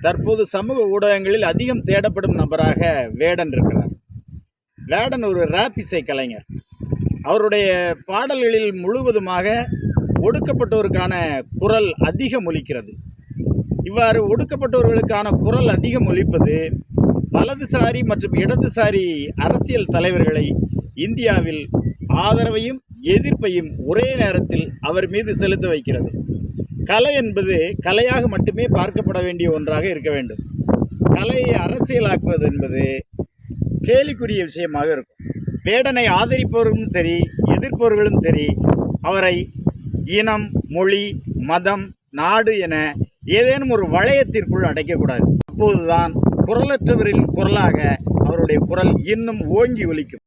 தற்போது சமூக ஊடகங்களில் அதிகம் தேடப்படும் நபராக வேடன் இருக்கிறார். வேடன் ஒரு ரேப் இசை கலைஞர். அவருடைய பாடல்களில் முழுவதுமாக ஒடுக்கப்பட்டோருக்கான குரல் அதிகம் ஒலிக்கிறது. இவ்வாறு ஒடுக்கப்பட்டவர்களுக்கான குரல் அதிகம் ஒலிப்பது வலதுசாரி மற்றும் இடதுசாரி அரசியல் தலைவர்களை இந்தியாவில் ஆதரவையும் எதிர்ப்பையும் ஒரே நேரத்தில் அவர் மீது செலுத்த வைக்கிறது. கலை என்பது கலையாக மட்டுமே பார்க்கப்பட வேண்டிய ஒன்றாக இருக்க வேண்டும். கலையை அரசியலாக்குவது என்பது கேலிக்குரிய விஷயமாக இருக்கும். வேடனை ஆதரிப்பவர்களும் சரி எதிர்ப்பவர்களும் சரி அவரை இனம் மொழி மதம் நாடு என ஏதேனும் ஒரு வளையத்திற்குள் அடைக்கக்கூடாது. அப்போதுதான் குரலற்றவரின் குரலாக அவருடைய குரல் இன்னும் ஓங்கி ஒலிக்கும்.